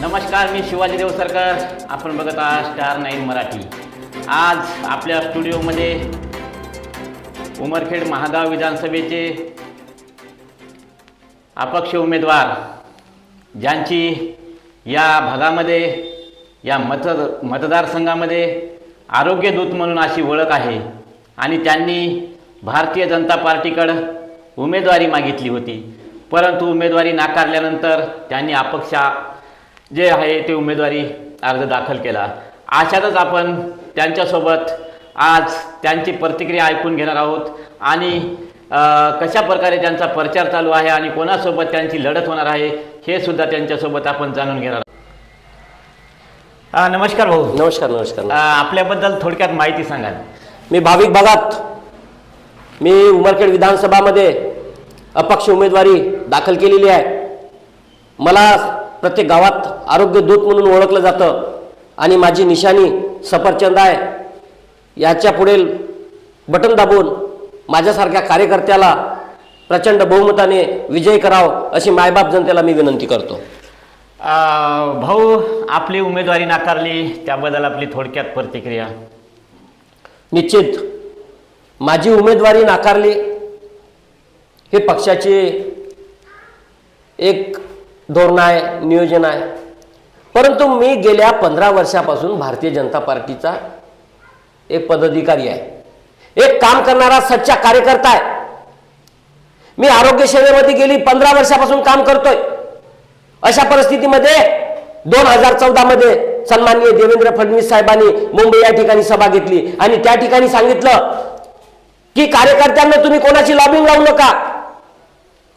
नमस्कार मी शिवाजी देवसरकर. आपण बघत आहात स्टार नाईन मराठी. आज आपल्या स्टुडिओमध्ये उमरखेड महागाव विधानसभेचे अपक्ष उमेदवार ज्यांची या भागामध्ये या मत मतदारसंघामध्ये आरोग्यदूत म्हणून अशी ओळख आहे आणि त्यांनी भारतीय जनता पार्टीकडं उमेदवारी मागितली होती. परंतु उमेदवारी नाकारल्यानंतर त्यांनी अपक्षा जे आहे ते उमेदवारी अर्ज दाखल केला. अशातच आपण त्यांच्यासोबत आज त्यांची प्रतिक्रिया ऐकून घेणार आहोत आणि कशा प्रकारे त्यांचा प्रचार चालू आहे आणि कोणासोबत त्यांची लढत होणार आहे हे सुद्धा त्यांच्यासोबत आपण जाणून घेणार आहोत. नमस्कार भाऊ. नमस्कार नमस्कार. आपल्याबद्दल थोडक्यात माहिती सांगाल. मी भाविक भगात. मी उमरखेड विधानसभामध्ये अपक्ष उमेदवारी दाखल केलेली आहे. मला प्रत्येक गावात आरोग्य दूत म्हणून ओळखलं जातं. आणि माझी निशाणी सफरचंद आहे. याच्या पुढील बटन दाबून माझ्यासारख्या कार्यकर्त्याला प्रचंड बहुमताने विजयी करावं अशी मायबाप जनतेला मी विनंती करतो. भाऊ आपली उमेदवारी नाकारली त्याबद्दल आपली थोडक्यात प्रतिक्रिया. निश्चित. माझी उमेदवारी नाकारली हे पक्षाचे एक धोरण आहे नियोजन आहे परंतु मी गेल्या पंधरा वर्षापासून भारतीय जनता पार्टीचा एक पदाधिकारी आहे. एक काम करणारा सच्चा कार्यकर्ता आहे. मी आरोग्य सेवेमध्ये गेली पंधरा वर्षापासून काम करतोय. अशा परिस्थितीमध्ये दोन हजार चौदा मध्ये सन्माननीय देवेंद्र फडणवीस साहेबांनी मुंबई या ठिकाणी सभा घेतली आणि त्या ठिकाणी सांगितलं की कार्यकर्त्यांना तुम्ही कोणाची लॉबिंग लावू नका.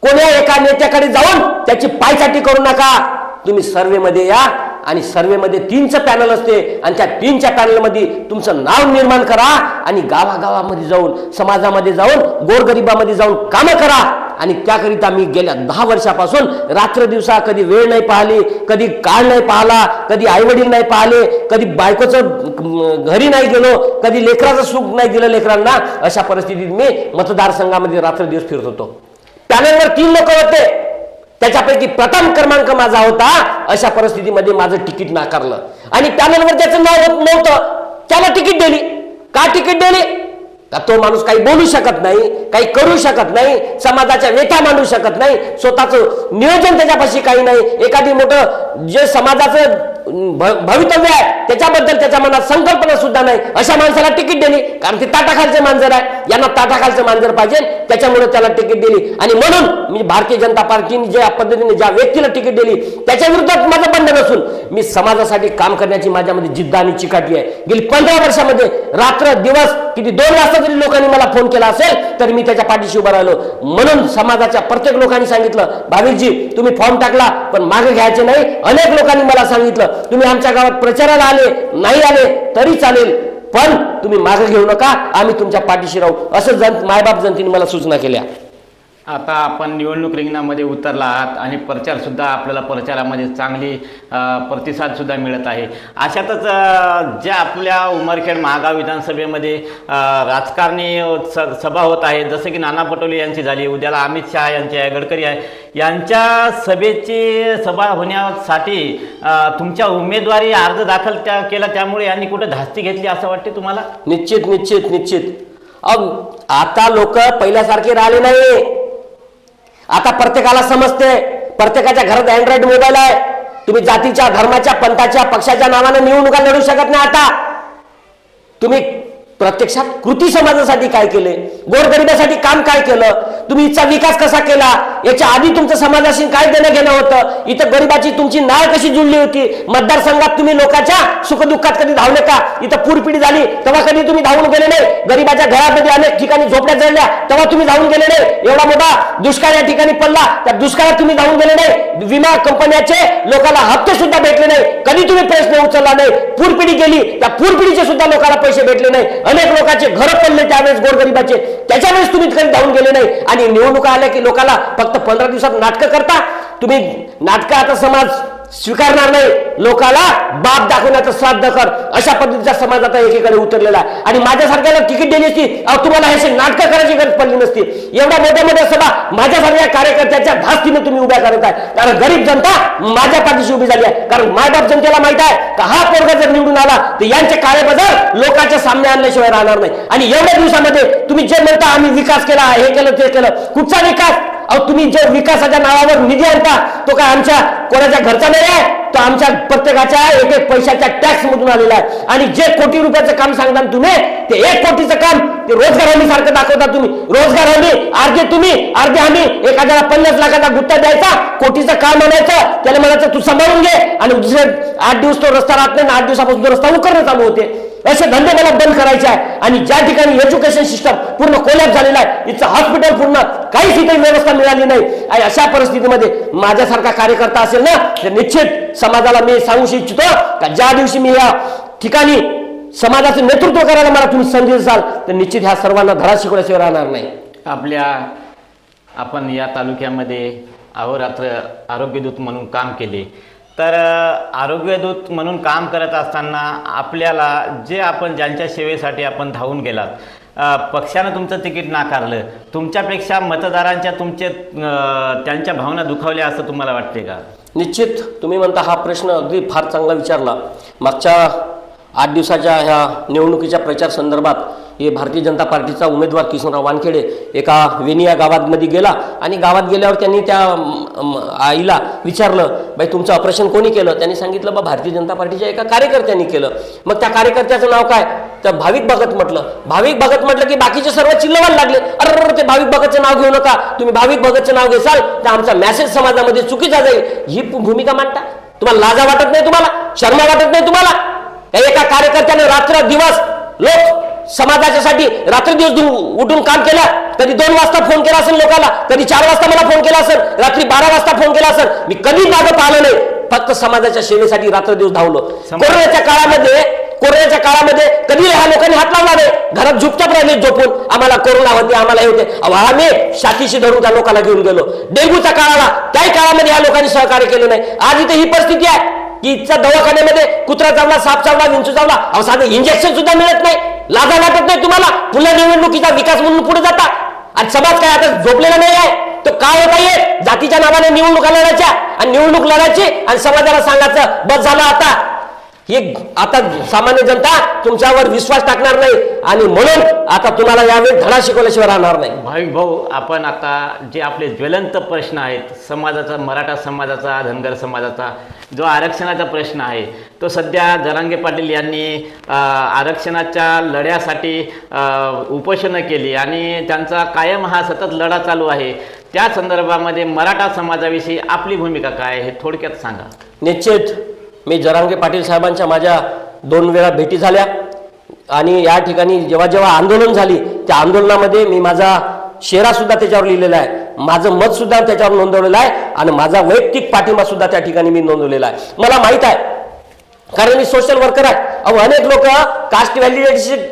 कोण्या एका नेत्याकडे जाऊन त्याची पायसाठी करू नका. तुम्ही सर्वेमध्ये या आणि सर्वेमध्ये तीनचं पॅनल असते आणि त्या तीनच्या पॅनलमध्ये तुमचं नाव निर्माण करा आणि गावागावामध्ये जाऊन समाजामध्ये जाऊन गोरगरिबामध्ये जाऊन कामं करा. आणि त्याकरिता मी गेल्या दहा वर्षापासून रात्र दिवसा कधी वेळ नाही पाहिली कधी काळ नाही पाहला कधी आईवडील नाही पाहिले कधी बायकोचं घरी नाही गेलो कधी लेकराचं सुख नाही दिलं लेकरांना अशा परिस्थितीत मी मतदारसंघामध्ये रात्र दिवस फिरत होतो. पॅनलवर तीन लोक होते. त्याच्यापैकी प्रथम क्रमांक माझा होता. अशा परिस्थितीमध्ये माझं तिकीट नाकारलं. आणि पॅनलवर ज्याचं नाव होत नव्हतं त्याला तिकीट दिली. का तिकीट दिली? का तो माणूस काही बोलू शकत नाही काही करू शकत नाही समाजाच्या व्यथा मांडू शकत नाही स्वतःचं नियोजन त्याच्यापाशी काही नाही. एखादी मोठं जे समाजाचं भवितव्य आहे. त्याच्याबद्दल त्याच्या मनात संकल्पना सुद्धा नाही. अशा माणसाला तिकीट दिली कारण ते ताटाखालचे मांजर आहे. यांना ताटाखालचं मांजर पाहिजे. त्याच्यामुळे त्याला तिकीट दिली. आणि म्हणून मी भारतीय जनता पार्टीने ज्या पद्धतीने ज्या व्यक्तीला तिकीट दिली त्याच्या विरोधात माझं बंधन नसून मी समाजासाठी काम करण्याची माझ्यामध्ये जिद्द आणि चिकाटी आहे. गेली पंधरा वर्षामध्ये रात्र दिवस किती दोन वाजता जरी लोकांनी मला फोन केला असेल तर मी त्याच्या पाठीशी उभं राहिलो. म्हणून समाजाच्या प्रत्येक लोकांनी सांगितलं भाविकजी तुम्ही फॉर्म टाकला पण मागे घ्यायचे नाही. अनेक लोकांनी मला सांगितलं तुम्ही आमच्या गावात प्रचाराला आले नाही आले तरी चालेल. पण तुम्ही मागे घेऊ नका आम्ही तुमच्या पाठीशी राहू. असं जन मायबाप जनतेने मला सूचना केल्या. आता आपण निवडणूक रिंगणामध्ये उतरला आहात आणि प्रचारसुद्धा आपल्याला प्रचारामध्ये चांगली प्रतिसादसुद्धा मिळत आहे. अशातच ज्या आपल्या उमरखेड महागाव विधानसभेमध्ये राजकारणी स सभा होत आहे जसं की नाना पटोले यांची झाली उद्याला अमित शहा यांची आहे गडकरी आहे यांच्या सभेची सभा होण्यासाठी तुमच्या उमेदवारी अर्ज दाखल त्या केला त्यामुळे यांनी कुठं धास्ती घेतली असं वाटते तुम्हाला? निश्चित निश्चित निश्चित. अग आता लोक पहिल्यासारखे राहिले नाही आता प्रत्येकाला समजते. प्रत्येकाच्या घरात अँड्रॉइड मोबाईल आहे. तुम्ही जातीच्या धर्माच्या पंथाच्या पक्षाच्या नावानं निवडणुका लढू शकत नाही आता. तुम्ही प्रत्यक्षात कृती समाजासाठी काय केले? गोरगरिबासाठी काम काय केलं? तुम्ही इथचा विकास कसा केला? याच्या आधी तुमचं समाजाशी काय देणं घेणं होतं? इथं गरिबाची तुमची नाळ कशी जुळली होती? मतदारसंघात तुम्ही लोकांच्या सुखदुःखात कधी धावले का? इथं पूरपिढी झाली तेव्हा कधी तुम्ही धावून गेले नाही? गरिबाच्या घरामध्ये अनेक ठिकाणी झोपड्या जळल्या तेव्हा तुम्ही धावून गेले नाही? एवढा मोठा दुष्काळ या ठिकाणी पडला त्या दुष्काळात तुम्ही धावून गेले नाही? विमा कंपन्याचे लोकांना हप्ते सुद्धा भेटले नाही. कधी तुम्ही प्रश्न उचलला नाही? पूरपिढी गेली त्या पूरपिढीचे सुद्धा लोकांना पैसे भेटले नाही. अनेक लोकांचे घर पडले त्यावेळेस गोरगरिबाचे. त्याच्यावेळेस तुम्ही कधी धावून गेले नाही. आणि निवडणुका आल्या की लोकांना फक्त पंधरा दिवसात नाटकं करता? तुम्ही नाटकं आता समाज स्वीकारणार नाही. लोकाला बाप दाखवण्याचं श्राद्ध कर. अशा पद्धतीचा समाज आता एकीकडे उतरलेला आहे. आणि माझ्यासारख्याला तिकीट दिली असती तुम्हाला हे नाटकं करायची गरज पडली नसती. एवढ्या मोठ्या मोठ्या सभा माझ्यासारख्या कार्यकर्त्याच्या धास्तीने तुम्ही उभ्या करत आहे. कारण गरीब जनता माझ्या पाठीशी उभी झाली आहे. कारण मायबाप जनतेला माहीत आहे का हा पोरगा जर निवडून आला तर यांचे कार्यबदल लोकांच्या सामने आणल्याशिवाय राहणार नाही. आणि एवढ्या दिवसामध्ये तुम्ही जे म्हणता आम्ही विकास केला हे केलं ते केलं. कुठचा विकास? अहो तुम्ही जर विकासाच्या नावावर निधी आणता तो काय आमच्या कोणाच्या घरचा नाही आहे? तो आमच्या प्रत्येकाच्या एक एक पैशाच्या टॅक्स मधून आलेला आहे. आणि जे कोटी रुपयाचं काम सांगता तुम्ही ते एक कोटीचं काम ते रोजगार हमी सारखं दाखवता तुम्ही. रोजगार हमी अर्धे तुम्ही अर्धे आम्ही. एखाद्याला पन्नास लाखाचा गुत्ता द्यायचा कोटीचं काम आणायचं त्याला म्हणायचं तू सांभाळून घे. आणि दुसरे आठ दिवस तो रस्ता राहत नाही आठ दिवसापासून रस्ता उकरणं चालू होते. असे धंदे मला बंद करायचे आहे. आणि ज्या ठिकाणी एज्युकेशन सिस्टम पूर्ण कोलॅप झालेला आहे इथं हॉस्पिटल पूर्ण काहीच इथे व्यवस्था मिळाली नाही. आणि अशा परिस्थितीमध्ये माझ्यासारखा कार्यकर्ता असेल ना तर निश्चित समाजाला मी सांगू इच्छितो का ज्या दिवशी मी या ठिकाणी समाजाचं नेतृत्व करायला मला तुम्ही संधी असाल तर निश्चित ह्या सर्वांना धडा शिकवल्याशिवाय राहणार नाही. आपल्या आपण या तालुक्यामध्ये अहोरात्र आरोग्यदूत म्हणून काम केले. तर आरोग्यदूत म्हणून काम करत असताना आपल्याला जे आपण ज्यांच्या सेवेसाठी आपण धावून गेलात पक्षानं तुमचं तिकीट नाकारलं तुमच्यापेक्षा मतदारांच्या तुमचे त्यांच्या भावना दुखावल्या असं तुम्हाला वाटते का? निश्चित. तुम्ही म्हणता हा प्रश्न अगदी फार चांगला विचारला. मागच्या आठ दिवसाच्या ह्या निवडणुकीच्या प्रचार संदर्भात हे भारतीय जनता पार्टीचा उमेदवार किशनराव वानखेडे एका वेनिया या गावामध्ये गेला आणि गावात गेल्यावर त्यांनी त्या आईला विचारलं बाई तुमचं ऑपरेशन कोणी केलं? त्यांनी सांगितलं बा भारतीय जनता पार्टीच्या एका कार्यकर्त्यांनी केलं. मग त्या कार्यकर्त्याचं नाव काय? तर भाविक भगत म्हटलं. भाविक भगत म्हटलं की बाकीचे सर्व चिल्लवायला लागले. अरे ते भाविक भगतचं नाव घेऊ नका. तुम्ही भाविक भगतचं नाव घेसाल तर आमचा मेसेज समाजामध्ये चुकीचा जाईल. ही भूमिका मांडता? तुम्हाला लाजा वाटत नाही तुम्हाला? शर्मा वाटत नाही तुम्हाला? या एका कार्यकर्त्याने रात्र दिवस लोक समाजाच्यासाठी रात्र दिवस दु- उठून काम केलं. कधी दोन वाजता फोन केला असेल लोकांना कधी चार वाजता मला फोन केला असेल रात्री बारा वाजता फोन केला असेल. मी कधी मागं पाहिलं नाही. फक्त समाजाच्या सेवेसाठी रात्र दिवस धावलो. कोरोनाच्या काळामध्ये कोरोनाच्या काळामध्ये कधी ह्या लोकांनी हात लावला नाही? घरात झुपचाप राहिले झोपून. आम्हाला कोरोना होते आम्हाला हे होते. आम्ही साथीशी धरून त्या लोकांना घेऊन गेलो. डेंग्यूच्या काळाला त्याही काळामध्ये ह्या लोकांनी सहकार्य केलं नाही. आज इथे ही परिस्थिती आहे. की इथच्या दवाखान्यामध्ये कुत्रा चावला साप चावला विंचू चावला अहो साधं इंजेक्शन सुद्धा मिळत नाही. लाजा वाटत नाही तुम्हाला. पुन्हा निवडणुकीचा विकास म्हणून पुढे जाता. आणि समाज काय आता झोपलेला नाही आहे. तो काय होता येत जातीच्या नावाने निवडणुका लढायच्या. आणि निवडणूक लढायची आणि समाजाला सांगायचं बस झालं आता. ही आता सामान्य जनता तुमच्यावर विश्वास टाकणार नाही. आणि म्हणून आता तुम्हाला यावेळी धडा शिकवल्याशिवाय राहणार नाही. भाविक भाऊ आपण आता जे आपले ज्वलंत प्रश्न आहेत समाजाचा मराठा समाजाचा धनगर समाजाचा जो आरक्षणाचा प्रश्न आहे तो सध्या जरांगे पाटील यांनी आरक्षणाच्या लढ्यासाठी उपोषणं केली आणि त्यांचा कायम हा सतत लढा चालू आहे. त्या संदर्भामध्ये मराठा समाजाविषयी आपली भूमिका काय हे थोडक्यात सांगा. निश्चित. मी जरांगे पाटील साहेबांच्या माझ्या दोन वेळा भेटी झाल्या. आणि या ठिकाणी जेव्हा जेव्हा आंदोलन झाली त्या आंदोलनामध्ये मी माझा शेरा सुद्धा त्याच्यावर लिहिलेला आहे. माझं मत सुद्धा त्याच्यावर नोंदवलेलं आहे आणि माझा वैयक्तिक पाठिंबा सुद्धा त्या ठिकाणी मी नोंदवलेला आहे. मला माहीत आहे कारण मी सोशल वर्कर आहे. अहो अनेक लोक कास्ट व्हॅलिडेशन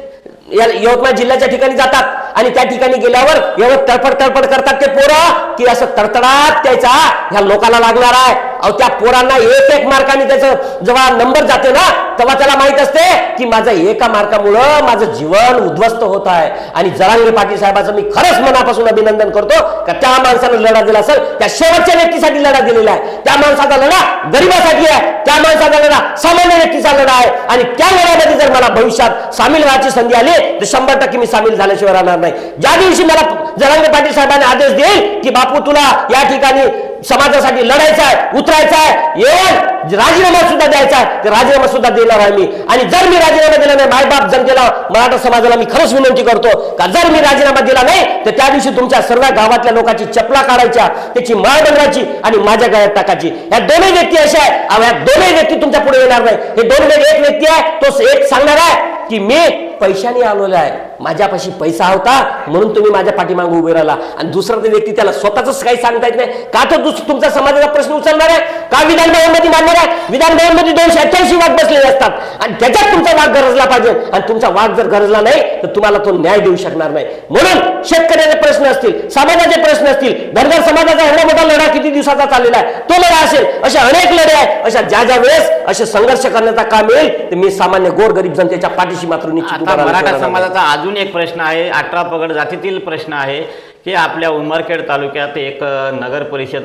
या यवतमाळ जिल्ह्याच्या ठिकाणी जातात आणि त्या ठिकाणी गेल्यावर एवढं तडफड तडफड करतात ते पोरं की असं तडतडात त्याचा ह्या लोकांना लागणार आहे. अहो त्या पोरांना एक एक मार्काने त्याचं जेव्हा नंबर जाते ना तेव्हा त्याला माहीत असते की माझं एका मार्कामुळं माझं जीवन उद्ध्वस्त होत आहे. आणि जरांगीर पाटील साहेबाचं मी खरंच मनापासून अभिनंदन करतो का त्या माणसानं लढा दिला असेल त्या शेवटच्या व्यक्तीसाठी लढा दिलेला आहे. त्या माणसाचा लढा गरिबासाठी आहे. त्या माणसाचा लढा सामान्य व्यक्तीचा लढा आहे. आणि त्या लढ्यामध्ये जर मला भविष्यात सामील व्हायची संधी आली तर शंभर टक्के मी सामील झाल्याशिवाय राहणार नाही. ज्या दिवशी मला जरांगे पाटील साहेबांनी आदेश देईल की बापू तुला या ठिकाणी समाजासाठी लढायचं आहे उतरायचं आहे. येऊन राजीनामा सुद्धा द्यायचा आहे. ते राजीनामा सुद्धा देणार आहे मी. आणि जर मी राजीनामा दिला नाही मायबाप जनतेला मराठा समाजाला मी खरंच विनंती करतो का जर मी राजीनामा दिला नाही तर त्या दिवशी तुमच्या सर्व गावातल्या लोकांची चपला काढायच्या त्याची माळ बनवायची आणि माझ्या गळ्यात टाकायची. या दोन्ही व्यक्ती अशा आहे ह्या या दोन्ही व्यक्ती तुमच्यापुढे येणार नाही. हे दोन एक व्यक्ती आहे तो एक सांगणार आहे की मी पैशाने आलेलो आहे. माझ्यापाशी पैसा होता म्हणून तुम्ही माझ्या पाठीमागे उभे राहिला. आणि दुसरा तर व्यक्ती त्याला स्वतःच काही सांगता येत नाही का तो दुस- तुमचा समाजाचा प्रश्न उचलणार आहे? का विधानभवनमध्ये मांडणार आहे विधानभवनमध्ये दोनशे अठ्ठ्याऐंशी वाद बसलेले असतात. आणि त्याच्यात तुमचा वाद गरजला पाहिजे. आणि तुमचा वाद जर गरजला नाही तर तुम्हाला तो न्याय देऊ शकणार नाही. म्हणून शेतकऱ्याचे प्रश्न असतील समाजाचे प्रश्न असतील धनगर समाजाचा एवढा मोठा लढा किती दिवसाचा चाललेला आहे? तो लढा असेल असे अनेक लढे आहेत. अशा ज्या ज्या वेळेस असे संघर्ष करण्याचा काम येईल तर मी सामान्य गोर गरीब जनतेच्या पाठीशी मात्र मराठा. समाजाचा अजून एक प्रश्न आहे अठरा पगड जातीतील प्रश्न आहे की आपल्या उमरखेड तालुक्यात एक नगर परिषद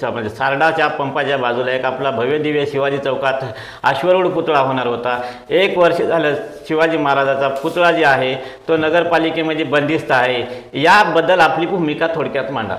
च्या म्हणजे सारडाच्या पंपाच्या बाजूला एक आपला भव्य दिव्य शिवाजी चौकात अश्वरूढ पुतळा होणार होता. एक वर्ष झालं शिवाजी महाराजाचा पुतळा जे आहे तो नगरपालिकेमध्ये बंदिस्त आहे. याबद्दल आपली भूमिका थोडक्यात मांडा.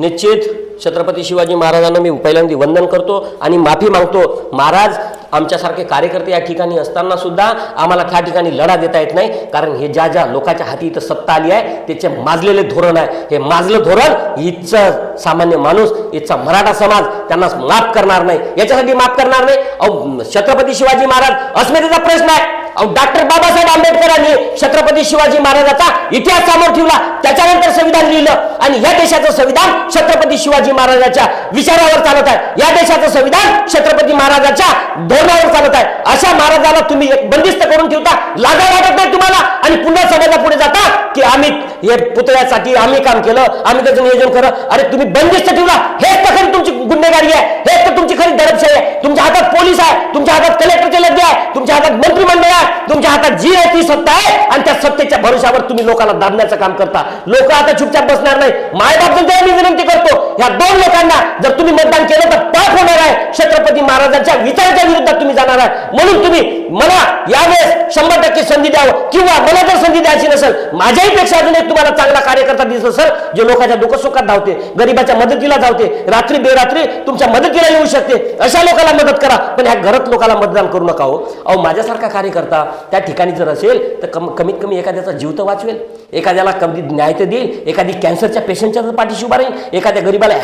निश्चित छत्रपती शिवाजी महाराजांना मी पहिल्यांदा वंदन करतो आणि माफी मागतो. महाराज आमच्यासारखे कार्यकर्ते या ठिकाणी असताना सुद्धा आम्हाला त्या ठिकाणी लढा देता येत नाही. कारण हे ज्या ज्या लोकांच्या हाती इथं सत्ता आली आहे त्याचे माजलेले धोरण आहे. हे माजलं धोरण इथचं सामान्य माणूस इथचा मराठा समाज त्यांना माफ करणार नाही. याच्यासाठी माफ करणार नाही. अहो छत्रपती शिवाजी महाराज अस्मितेचा प्रश्न आहे. डॉक्टर बाबासाहेब आंबेडकरांनी छत्रपती शिवाजी महाराजाचा इतिहास समोर ठेवला. त्याच्यानंतर संविधान लिहिलं. आणि या देशाचं संविधान छत्रपती शिवाजी महाराजाच्या विचारावर चालत आहे. या देशाचं संविधान छत्रपती महाराजाच्या धोरणावर चालत आहे. अशा महाराजाला तुम्ही एक बंदिस्त करून ठेवता. लागा वाटत नाही तुम्हाला? आणि पुन्हा समाजा पुढे जाता? की आम्ही हे पुतळ्यासाठी आम्ही काम केलं. आम्ही त्याचं नियोजन करत अरे तुम्ही बंदिस्त ठेवला. हेच तर तुमची गुन्हेगारी आहे. हेच तर तुमची करप्शन आहे. तुमच्या हातात पोलीस आहे. तुमच्या हातात कलेक्टरचे लग्न आहे. तुमच्या हातात मंत्रिमंडळ आहे. तुमच्या हातात जी आहे ती सत्ता आहे. आणि त्या सत्तेच्या भरोशावर तुम्ही लोकांना दाबण्याचं काम करता. लोक आता चुपचाप बसणार नाही. मायबाप जनतेला मी विनंती करतो या दोन लोकांना जर तुम्ही मतदान केलं तर पाप होणार आहे. छत्रपती महाराजांच्या विचाराच्या विरुद्ध तुम्ही जाणार आहे. म्हणून तुम्ही मला यावेळेस शंभर टक्के संधी द्यावं किंवा मला जर संधी द्यायची नसेल माझ्याही पेक्षा अजून एक तुम्हाला चांगला कार्यकर्ता दिसत असेल जे लोकांच्या दुःखसुखात धावते गरिबाच्या मदतीला धावते. रात्री बेरात्री तुमच्या मदतीला येऊ शकते. अशा लोकांना मदत करा. पण ह्या घरात लोकांना मतदान करू नका हो. अहो माझ्यासारखा कार्यकर्ता त्या ठिकाणी जर असेल तर कम कमीत कमी एखाद्याचा जीव तर वाचवेल. एखाद्याला कधी न्याय तर देईल. एखादी कॅन्सरच्या पेशंटच्या तर पाठीशी उभा राहील एखाद्या गरीबाला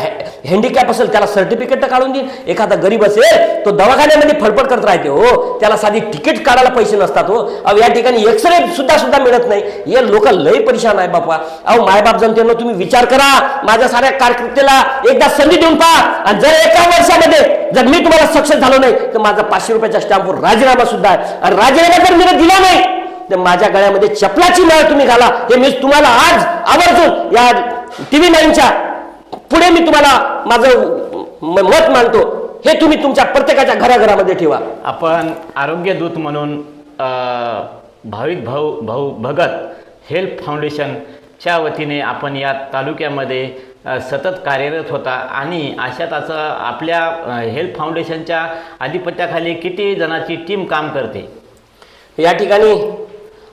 हँडिकॅप असेल त्याला सर्टिफिकेट तर काढून देईल. एखादा गरीब असेल तो दवाखान्यामध्ये फडफड करत राहते हो. त्याला साधी तिकीट काढायला पैसे नसतात हो. अहो या ठिकाणी एक्सरे सुद्धा सुद्धा मिळत नाही. हे लोक लय परेशान आहे बापा. अहो मायबाप जनतेनं तुम्ही विचार करा. माझ्या साऱ्या कार्यकर्त्याला एकदा संधी देऊन पहा. आणि जर एका वर्षामध्ये जर मी तुम्हाला सक्सेस झालो नाही तर माझा पाचशे रुपयाच्या स्टॅम्पवर राजीनामा सुद्धा आहे. आणि राजीनामा जर मी दिला नाही तर माझ्या गळ्यामध्ये चपलाची माळ तुम्ही घाला. हे मी तुम्हाला आज आवर्जून या टीव्ही नाईनच्या पुढे मी तुम्हाला माझं मत मांडतो. हे तुम्ही तुमच्या प्रत्येकाच्या घराघरामध्ये ठेवा. आपण आरोग्य दूत म्हणून भाविक भाऊ भाऊ भगत हेल्थ फाउंडेशनच्या वतीने आपण या तालुक्यामध्ये सतत कार्यरत होता. आणि अशा त्याचं आपल्या हेल्थ फाउंडेशनच्या आधिपत्याखाली किती जणांची टीम काम करते? या ठिकाणी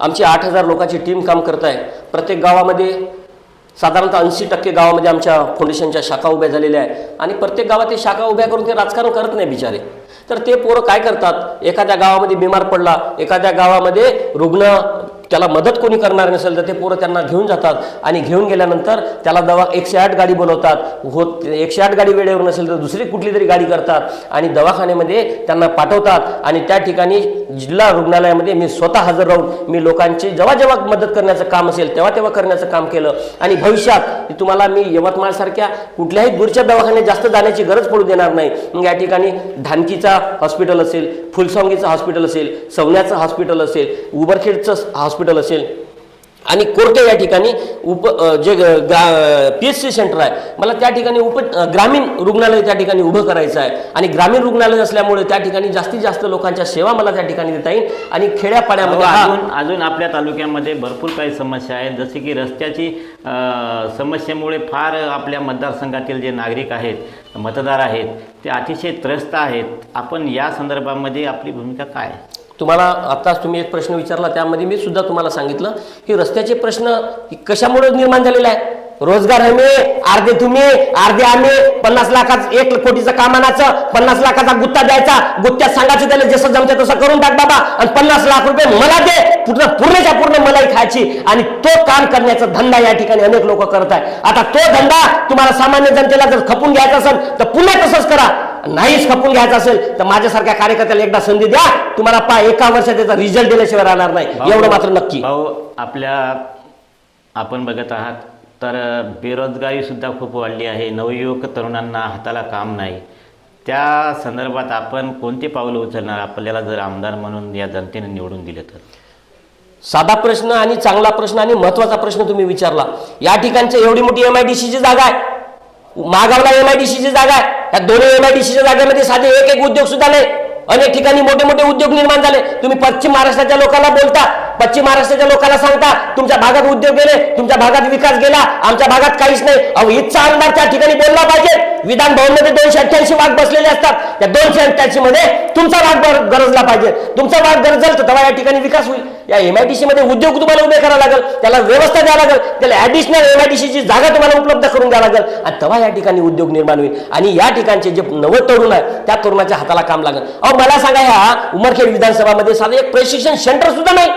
आमची आठ हजार लोकांची टीम काम करत आहे प्रत्येक गावामध्ये साधारणतः ऐंशी टक्के गावामध्ये म्हणजे आमच्या फाउंडेशनच्या शाखा उभ्या झालेल्या आहे आणि प्रत्येक गावात ते शाखा उभ्या करून ते राजकारण करत नाही बिचारे. तर ते पोरं काय करतात? एखाद्या गावामध्ये बिमार पडला एखाद्या गावामध्ये रुग्ण त्याला मदत कोणी करणार नसेल तर ते पोरं त्यांना घेऊन जातात. आणि घेऊन गेल्यानंतर त्याला दवा एकशे आठ गाडी बोलवतात. होत एकशे आठ गाडी वेळेवर नसेल तर दुसरी कुठली तरी गाडी करतात. आणि दवाखान्यामध्ये त्यांना पाठवतात. आणि त्या ठिकाणी जिल्हा रुग्णालयामध्ये मी स्वतः हजर राहून मी लोकांची जेव्हा जेव्हा मदत करण्याचं काम असेल तेव्हा तेव्हा करण्याचं काम केलं. आणि भविष्यात तुम्हाला मी यवतमाळसारख्या कुठल्याही दूरच्या दवाखान्यात जास्त जाण्याची गरज पडू देणार नाही. मग या ठिकाणी धानकीचा हॉस्पिटल असेल फुलसॉंगीचं हॉस्पिटल असेल सवण्याचं हॉस्पिटल असेल उबरखेडचं हॉस्पिटल असेल. आणि कोर्टे या ठिकाणी उप J P H C centre आहे मला त्या ठिकाणी उप ग्रामीण रुग्णालय त्या ठिकाणी उभं करायचं आहे. आणि ग्रामीण रुग्णालय असल्यामुळे त्या ठिकाणी जास्तीत जास्त लोकांच्या सेवा मला त्या ठिकाणी देता येईल. आणि खेड्यापाड्यामध्ये अजून अजून आपल्या तालुक्यामध्ये भरपूर काही समस्या आहेत. जसे की रस्त्याची समस्येमुळे फार आपल्या मतदारसंघातील जे नागरिक आहेत मतदार आहेत ते अतिशय त्रस्त आहेत. आपण या संदर्भामध्ये आपली भूमिका काय? आहे? तुम्हाला आत्ताच तुम्ही एक प्रश्न विचारला त्यामध्ये मी सुद्धा तुम्हाला सांगितलं की रस्त्याचे प्रश्न कशामुळे निर्माण झालेला आहे? रोजगार हमी अर्धे तुम्ही अर्धे आम्ही पन्नास लाखाच एक कोटीचं काम आणायचं पन्नास लाखाचा गुत्ता द्यायचा गुत्त्यात सांगायचं त्याला जसं जमतं तसं करून टाक बाबा. आणि पन्नास लाख रुपये मला दे. पूर्ण पूर्णच्या पूर्ण मलाई खायची. आणि तो काम करण्याचा धंदा या ठिकाणी अनेक लोक करत आहे आता तो धंदा तुम्हाला सामान्य जनतेला जर खपून घ्यायचा असेल तर पुन्हा तसंच करा. नाहीच खपून घ्यायचं असेल तर माझ्यासारख्या कार्यकर्त्याला एकदा संधी द्या. तुम्हाला पा एका वर्षात त्याचा रिझल्ट दिल्याशिवाय राहणार नाही. एवढं मात्र नक्की. भाऊ आपल्या आपण बघत आहात तर बेरोजगारी सुद्धा खूप वाढली आहे. नवयुवक तरुणांना हाताला काम नाही. त्या संदर्भात आपण कोणते पावलं उचलणार? आपल्याला जर आमदार म्हणून या जनतेने निवडून दिले तर. साधा प्रश्न आणि चांगला प्रश्न आणि महत्त्वाचा प्रश्न तुम्ही विचारला. या ठिकाणची एवढी मोठी एम आय डी सीची जागा आहे. मागावला एम जागा आहे. या दोन्ही एम जागेमध्ये साधे एक एक उद्योग सुद्धा नाही. अनेक ठिकाणी मोठे मोठे उद्योग निर्माण झाले. तुम्ही पश्चिम महाराष्ट्राच्या लोकांना बोलता. पश्चिम महाराष्ट्राच्या लोकांना सांगता तुमच्या भागात उद्योग गेले तुमच्या भागात विकास गेला आमच्या भागात काहीच नाही. अहो इच्छा आमदार त्या ठिकाणी बोलला पाहिजे. विधान भवनमध्ये दोनशे अठ्ठ्याऐंशी वाघ बसलेले असतात. त्या दोनशे अठ्ठ्याऐंशी मध्ये तुमचा वाघ गरजला पाहिजे. तुमचा वाघ गरजल तर तेव्हा या ठिकाणी विकास होईल. या एमआयडीसी मध्ये उद्योग तुम्हाला उभे करावं लागेल. त्याला व्यवस्था द्यावं लागेल. त्याला ऍडिशनल एमआयडीसीची जागा तुम्हाला उपलब्ध करून द्यावं लागेल. आणि तेव्हा या ठिकाणी उद्योग निर्माण होईल. आणि या ठिकाणचे जे नवं तरुण आहे त्या तरुणाच्या हाताला काम लागेल. अहो मला सांगा ह्या उमरखेड विधानसभामध्ये साधं एक प्रशिक्षण सेंटर सुद्धा नाही.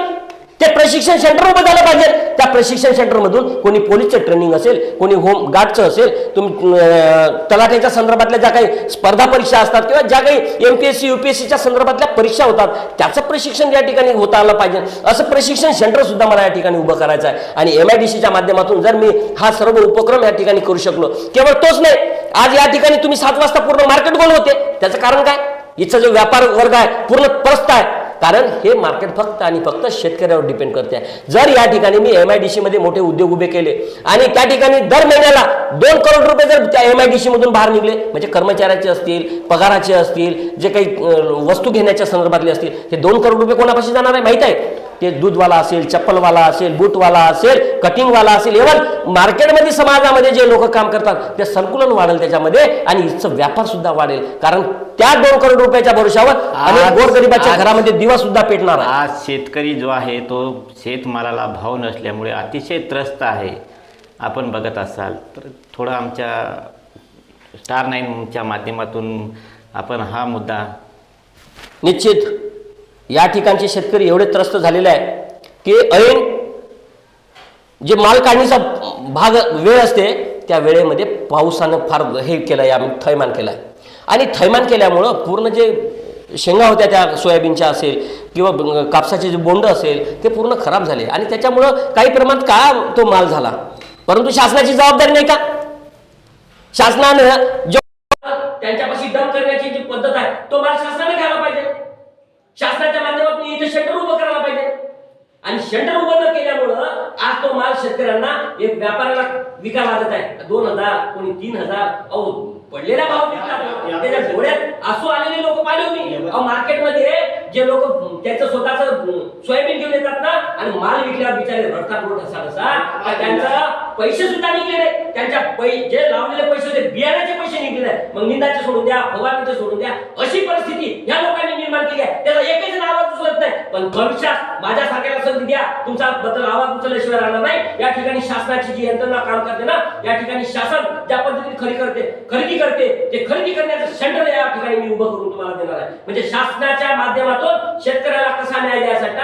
ते प्रशिक्षण सेंटर उभं झालं पाहिजे. त्या प्रशिक्षण सेंटरमधून कोणी पोलीसचं ट्रेनिंग असेल कोणी होम गार्डचं असेल तुम अं, तलाठ्याच्या संदर्भातल्या ज्या काही स्पर्धा परीक्षा असतात किंवा ज्या काही एमपीएससी सीच्या संदर्भातल्या परीक्षा होतात त्याचं प्रशिक्षण या ठिकाणी होता आलं पाहिजे. असं प्रशिक्षण सेंटर सुद्धा मला या ठिकाणी उभं करायचं आहे. आणि एम आय डी सीच्या माध्यमातून जर मी हा सर्व उपक्रम या ठिकाणी करू शकलो. केवळ तोच नाही आज या ठिकाणी तुम्ही सात वाजता पूर्ण मार्केट गोल होते त्याचं कारण काय? इथचा जो व्यापार वर्ग आहे पूर्ण प्रस्त आहे. कारण हे मार्केट फक्त आणि फक्त शेतकऱ्यावर डिपेंड करते. जर या ठिकाणी मी एम आय डी मध्ये मोठे उद्योग उभे केले आणि त्या ठिकाणी दर महिन्याला दोन करोड रुपये जर त्या एम आय डी सी मधून बाहेर निघले म्हणजे कर्मचाऱ्याचे असतील पगाराचे असतील जे काही वस्तू घेण्याच्या संदर्भातले असतील हे दोन करोड रुपये कोणापाशी जाणार आहे? माहीत आहे? ते दूधवाला असेल चप्पलवाला असेल बूटवाला असेल कटिंगवाला असेल इव्हन मार्केटमध्ये समाजामध्ये जे लोक काम करतात ते संकुलन वाढेल त्याच्यामध्ये आणि इथचं व्यापार सुद्धा वाढेल. कारण त्या दोन करोड रुपयाच्या भरोशावर गोरगरिबाच्या घरामध्ये दिवा सुद्धा पेटणार आहे. आज शेतकरी जो आहे तो शेतमालाला भाव नसल्यामुळे अतिशय त्रस्त आहे. आपण बघत असाल तर थोडं आमच्या स्टार नाईनच्या माध्यमातून आपण हा मुद्दा निश्चित. या ठिकाणचे शेतकरी एवढे त्रस्त झालेले आहे की ऐन जे माल काढणीचा भाग वेळ असते त्या वेळेमध्ये पावसानं फार हे केलं आहे आम्ही थैमान केलं आहे आणि थैमान केल्यामुळं पूर्ण जे शेंगा होत्या त्या सोयाबीनच्या असेल किंवा कापसाचे जे बोंड असेल ते पूर्ण खराब झाले. आणि त्याच्यामुळं काही प्रमाणात काळा तो माल झाला. परंतु शासनाची जबाबदारी नाही का? शासनानं जो त्यांच्यापाशी दम करण्याची जी पद्धत आहे तो माल शासना घ्यायला पाहिजे शासनाच्या माध्यमातून इथे शेंटर उभं करायला पाहिजे शेंटर उभं न केल्यामुळं आज तो माल शेतकऱ्यांना एक व्यापाऱ्याला विकायला लागत आहे. दोन हजार कोणी तीन हजार अहो पडलेला भाव विकला त्याच्या डोळ्यात आसू आलेले लोक पाहिले मी मार्केटमध्ये जे लोक त्यांचं स्वतःच सोयाबीन घेऊन येतात ना आणि माल विकल्यावर बिचारे रडतात रोड असा कसा का त्यांचा पैसे सुद्धा निघले नाही त्यांच्या पै जे लावलेले पैसे होते बियाण्याचे पैसे निघले नाही मग निंदाचे सोडून द्या फवारणीचे सोडून द्या. अशी परिस्थिती या लोकांनी निर्माण केली आहे त्याचा एकही जण आवाज उचलत नाही पण भविष्यात माझ्यासारख्याला संधी द्या. तुमचा बद्दल आवाज उचलल्याशिवाय राहणार नाही. या ठिकाणी शासनाची जी यंत्रणा काम करते ना या ठिकाणी शासन ज्या पद्धतीने खरी करते खरेदी करते ते खरेदी करण्याचं सेंटर या ठिकाणी मी उभं करून तुम्हाला देणार आहे. म्हणजे शासनाच्या माध्यमातून शेतकऱ्याला कसा न्याय द्यायसाठी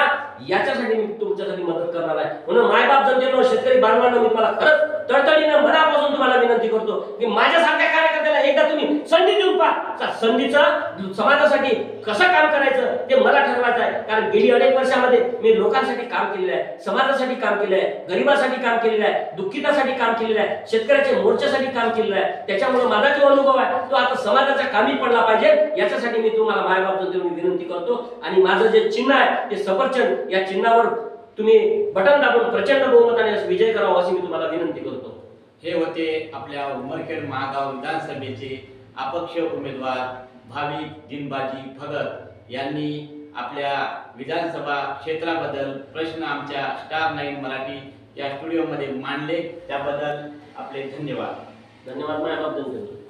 याच्यासाठी मी तुमच्यासाठी मदत करणार आहे. म्हणून मायबाप जनतेनं शेतकरी बांधवांना मी तुम्हाला खरंच तडतडीनं मनापासून तुम्हाला विनंती करतो की माझ्यासारख्या कार्यकर्त्याला एकदा तुम्ही संधी देऊन पहा. चा- संधीचं समाजासाठी कसं काम करायचं ते मला ठरवायचं आहे. कारण गेली अनेक वर्षामध्ये मी लोकांसाठी काम केलेलं आहे समाजासाठी काम केलेलं आहे गरिबासाठी काम केलेलं आहे दुःखितासाठी काम केलेलं आहे शेतकऱ्याच्या मोर्चासाठी काम केलेलं आहे. त्याच्यामुळे माझा जो अनुभव आहे तो आता समाजाचा कामी पडला पाहिजे. याच्यासाठी मी तुम्हाला मायबाप जनतेने विनंती करतो. आणि माझं जे चिन्ह आहे ते सफरचंद या चिन्हावर तुम्ही बटन दाबून प्रचंड बहुमताने विजय करावा अशी मी तुम्हाला विनंती करतो. हे होते आपल्या उमरखेड महागाव विधानसभेचे अपक्ष उमेदवार भाविक दिनबाजी भगत यांनी आपल्या विधानसभा क्षेत्राबद्दल प्रश्न आमच्या स्टार नाईन मराठी या स्टुडिओमध्ये मांडले. त्याबद्दल आपले धन्यवाद. धन्यवाद. मायबाप जनतेचे